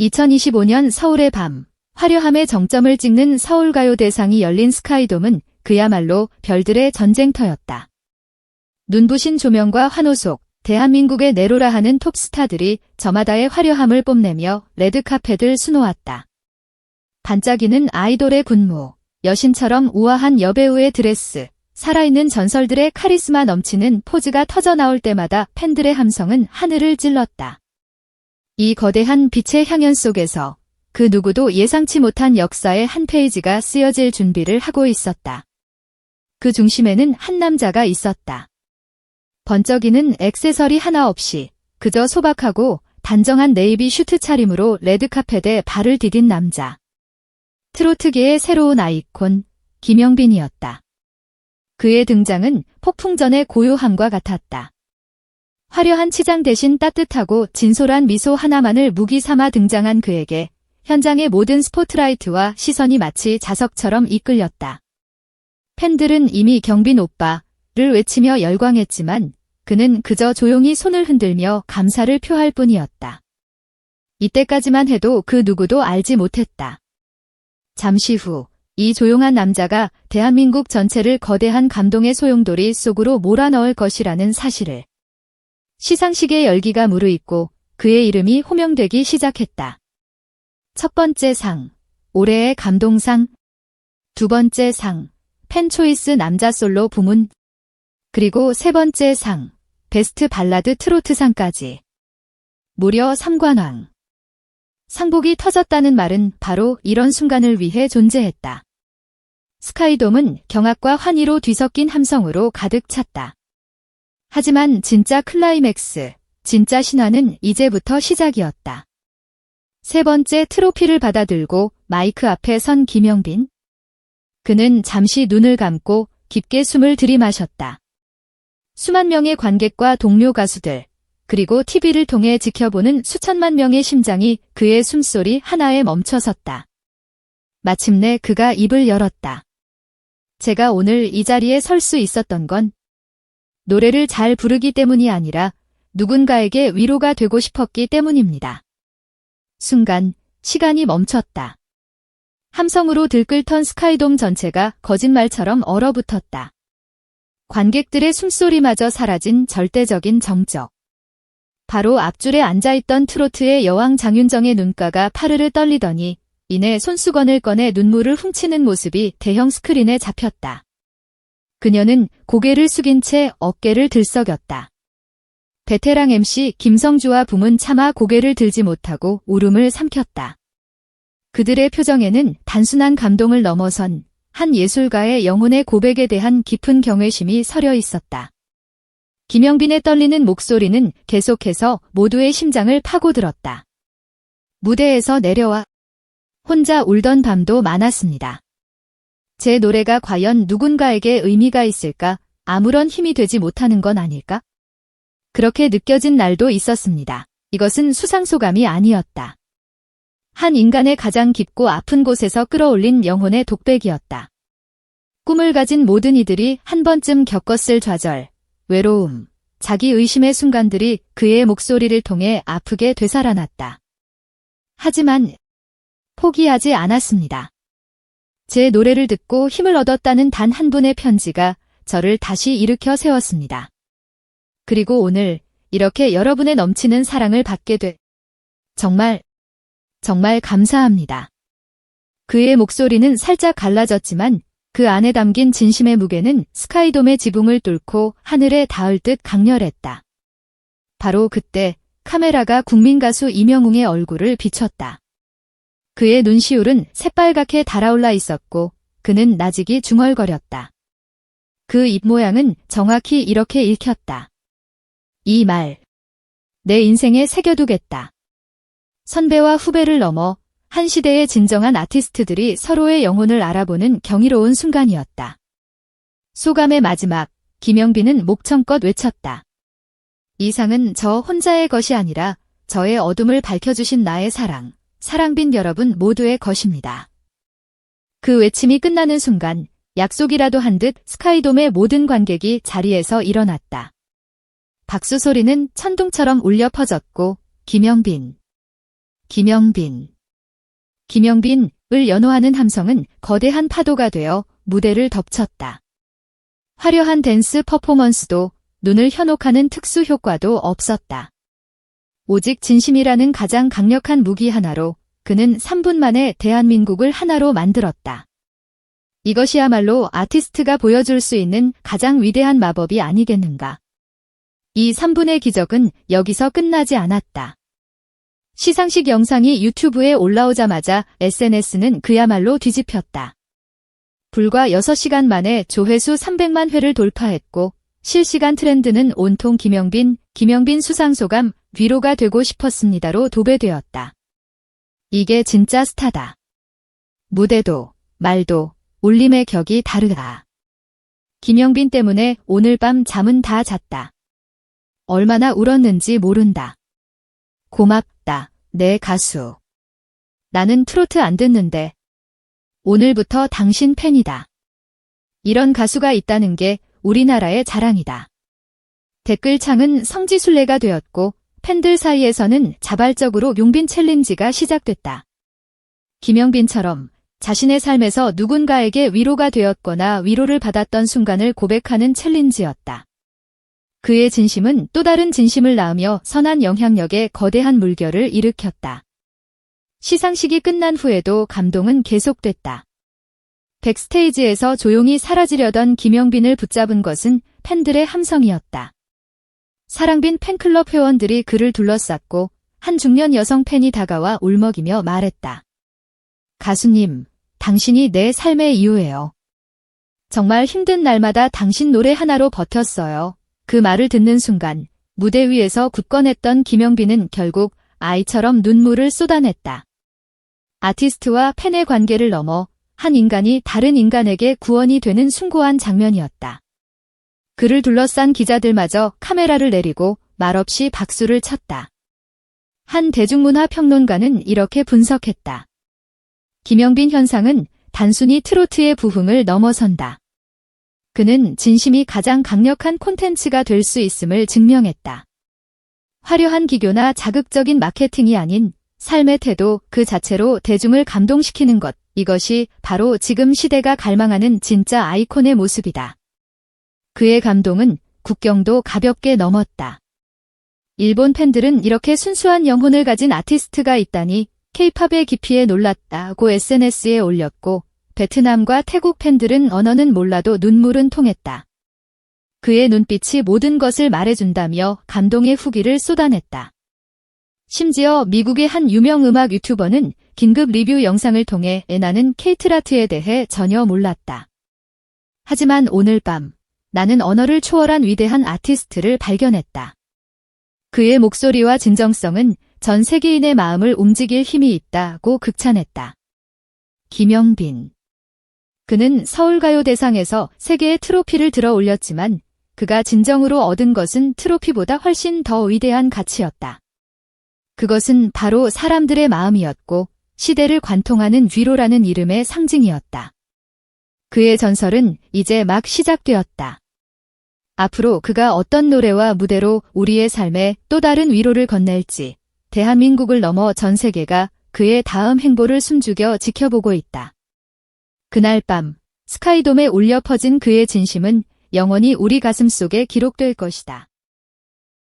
2025년 서울의 밤, 화려함의 정점을 찍는 서울가요 대상이 열린 스카이돔은 그야말로 별들의 전쟁터였다. 눈부신 조명과 환호 속 대한민국의 내로라 하는 톱스타들이 저마다의 화려함을 뽐내며 레드카펫을 수놓았다. 반짝이는 아이돌의 군무, 여신처럼 우아한 여배우의 드레스, 살아있는 전설들의 카리스마 넘치는 포즈가 터져 나올 때마다 팬들의 함성은 하늘을 찔렀다. 이 거대한 빛의 향연 속에서 그 누구도 예상치 못한 역사의 한 페이지가 쓰여질 준비를 하고 있었다. 그 중심에는 한 남자가 있었다. 번쩍이는 액세서리 하나 없이 그저 소박하고 단정한 네이비 슈트 차림으로 레드카펫에 발을 디딘 남자. 트로트계의 새로운 아이콘, 김영빈이었다. 그의 등장은 폭풍전의 고요함과 같았다. 화려한 치장 대신 따뜻하고 진솔한 미소 하나만을 무기 삼아 등장한 그에게 현장의 모든 스포트라이트와 시선이 마치 자석처럼 이끌렸다. 팬들은 이미 경빈 오빠를 외치며 열광했지만 그는 그저 조용히 손을 흔들며 감사를 표할 뿐이었다. 이때까지만 해도 그 누구도 알지 못했다. 잠시 후, 이 조용한 남자가 대한민국 전체를 거대한 감동의 소용돌이 속으로 몰아넣을 것이라는 사실을 시상식의 열기가 무르익고 그의 이름이 호명되기 시작했다. 첫 번째 상, 올해의 감동상. 두 번째 상, 팬초이스 남자 솔로 부문. 그리고 세 번째 상, 베스트 발라드 트로트상까지. 무려 3관왕. 상복이 터졌다는 말은 바로 이런 순간을 위해 존재했다. 스카이돔은 경악과 환희로 뒤섞인 함성으로 가득 찼다. 하지만 진짜 클라이맥스, 진짜 신화는 이제부터 시작이었다. 세 번째 트로피를 받아들고 마이크 앞에 선 김영빈. 그는 잠시 눈을 감고 깊게 숨을 들이마셨다. 수만 명의 관객과 동료 가수들, 그리고 TV를 통해 지켜보는 수천만 명의 심장이 그의 숨소리 하나에 멈춰섰다. 마침내 그가 입을 열었다. 제가 오늘 이 자리에 설 수 있었던 건 노래를 잘 부르기 때문이 아니라 누군가에게 위로가 되고 싶었기 때문입니다. 순간 시간이 멈췄다. 함성으로 들끓던 스카이돔 전체가 거짓말처럼 얼어붙었다. 관객들의 숨소리마저 사라진 절대적인 정적. 바로 앞줄에 앉아있던 트로트의 여왕 장윤정의 눈가가 파르르 떨리더니 이내 손수건을 꺼내 눈물을 훔치는 모습이 대형 스크린에 잡혔다. 그녀는 고개를 숙인 채 어깨를 들썩였다. 베테랑 MC 김성주와 붐은 차마 고개를 들지 못하고 울음을 삼켰다. 그들의 표정에는 단순한 감동을 넘어선 한 예술가의 영혼의 고백에 대한 깊은 경외심이 서려 있었다. 김영빈의 떨리는 목소리는 계속해서 모두의 심장을 파고들었다. 무대에서 내려와 혼자 울던 밤도 많았습니다. 제 노래가 과연 누군가에게 의미가 있을까? 아무런 힘이 되지 못하는 건 아닐까? 그렇게 느껴진 날도 있었습니다. 이것은 수상소감이 아니었다. 한 인간의 가장 깊고 아픈 곳에서 끌어올린 영혼의 독백이었다. 꿈을 가진 모든 이들이 한 번쯤 겪었을 좌절, 외로움, 자기 의심의 순간들이 그의 목소리를 통해 아프게 되살아났다. 하지만 포기하지 않았습니다. 제 노래를 듣고 힘을 얻었다는 단 한 분의 편지가 저를 다시 일으켜 세웠습니다. 그리고 오늘 이렇게 여러분의 넘치는 사랑을 받게 돼 정말 정말 감사합니다. 그의 목소리는 살짝 갈라졌지만 그 안에 담긴 진심의 무게는 스카이돔의 지붕을 뚫고 하늘에 닿을 듯 강렬했다. 바로 그때 카메라가 국민 가수 이명웅의 얼굴을 비췄다. 그의 눈시울은 새빨갛게 달아올라 있었고 그는 나직이 중얼거렸다. 그 입모양은 정확히 이렇게 읽혔다. 이 말. 내 인생에 새겨두겠다. 선배와 후배를 넘어 한 시대의 진정한 아티스트들이 서로의 영혼을 알아보는 경이로운 순간이었다. 소감의 마지막, 김영빈은 목청껏 외쳤다. 이상은 저 혼자의 것이 아니라 저의 어둠을 밝혀주신 나의 사랑. 사랑빈 여러분 모두의 것입니다. 그 외침이 끝나는 순간 약속이라도 한 듯 스카이돔의 모든 관객이 자리에서 일어났다. 박수 소리는 천둥처럼 울려 퍼졌고 김영빈 김영빈. 김영빈을 연호하는 함성은 거대한 파도가 되어 무대를 덮쳤다. 화려한 댄스 퍼포먼스도 눈을 현혹하는 특수 효과도 없었다. 오직 진심이라는 가장 강력한 무기 하나로 그는 3분 만에 대한민국을 하나로 만들었다. 이것이야말로 아티스트가 보여줄 수 있는 가장 위대한 마법이 아니겠는가. 이 3분의 기적은 여기서 끝나지 않았다. 시상식 영상이 유튜브에 올라오자마자 SNS는 그야말로 뒤집혔다. 불과 6시간 만에 조회수 300만 회를 돌파했고 실시간 트렌드는 온통 김영빈, 김영빈 수상소감 위로가 되고 싶었습니다로 도배되었다. 이게 진짜 스타다. 무대도, 말도, 울림의 격이 다르다. 김영빈 때문에 오늘 밤 잠은 다 잤다. 얼마나 울었는지 모른다. 고맙다, 내 가수. 나는 트로트 안 듣는데. 오늘부터 당신 팬이다. 이런 가수가 있다는 게 우리나라의 자랑이다. 댓글창은 성지순례가 되었고 팬들 사이에서는 자발적으로 용빈 챌린지가 시작됐다. 김영빈처럼 자신의 삶에서 누군가에게 위로가 되었거나 위로를 받았던 순간을 고백하는 챌린지였다. 그의 진심은 또 다른 진심을 낳으며 선한 영향력에 거대한 물결을 일으켰다. 시상식이 끝난 후에도 감동은 계속됐다. 백스테이지에서 조용히 사라지려던 김영빈을 붙잡은 것은 팬들의 함성이었다. 사랑빈 팬클럽 회원들이 그를 둘러쌌고 한 중년 여성 팬이 다가와 울먹이며 말했다. 가수님, 당신이 내 삶의 이유예요. 정말 힘든 날마다 당신 노래 하나로 버텼어요. 그 말을 듣는 순간 무대 위에서 굳건했던 김영빈은 결국 아이처럼 눈물을 쏟아냈다. 아티스트와 팬의 관계를 넘어 한 인간이 다른 인간에게 구원이 되는 숭고한 장면이었다. 그를 둘러싼 기자들마저 카메라를 내리고 말없이 박수를 쳤다. 한 대중문화 평론가는 이렇게 분석했다. 김영빈 현상은 단순히 트로트의 부흥을 넘어선다. 그는 진심이 가장 강력한 콘텐츠가 될 수 있음을 증명했다. 화려한 기교나 자극적인 마케팅이 아닌 삶의 태도 그 자체로 대중을 감동시키는 것, 이것이 바로 지금 시대가 갈망하는 진짜 아이콘의 모습이다. 그의 감동은 국경도 가볍게 넘었다. 일본 팬들은 이렇게 순수한 영혼을 가진 아티스트가 있다니 케이팝의 깊이에 놀랐다고 SNS에 올렸고 베트남과 태국 팬들은 언어는 몰라도 눈물은 통했다. 그의 눈빛이 모든 것을 말해준다며 감동의 후기를 쏟아냈다. 심지어 미국의 한 유명 음악 유튜버는 긴급 리뷰 영상을 통해 나는 케이트라트에 대해 전혀 몰랐다. 하지만 오늘 밤 나는 언어를 초월한 위대한 아티스트를 발견했다. 그의 목소리와 진정성은 전 세계인의 마음을 움직일 힘이 있다고 극찬했다. 김영빈. 그는 서울가요대상에서 세계의 트로피를 들어 올렸지만 그가 진정으로 얻은 것은 트로피보다 훨씬 더 위대한 가치였다. 그것은 바로 사람들의 마음이었고 시대를 관통하는 위로라는 이름의 상징이었다. 그의 전설은 이제 막 시작되었다. 앞으로 그가 어떤 노래와 무대로 우리의 삶에 또 다른 위로를 건넬지 대한민국을 넘어 전 세계가 그의 다음 행보를 숨죽여 지켜보고 있다. 그날 밤 스카이돔에 울려 퍼진 그의 진심은 영원히 우리 가슴 속에 기록될 것이다.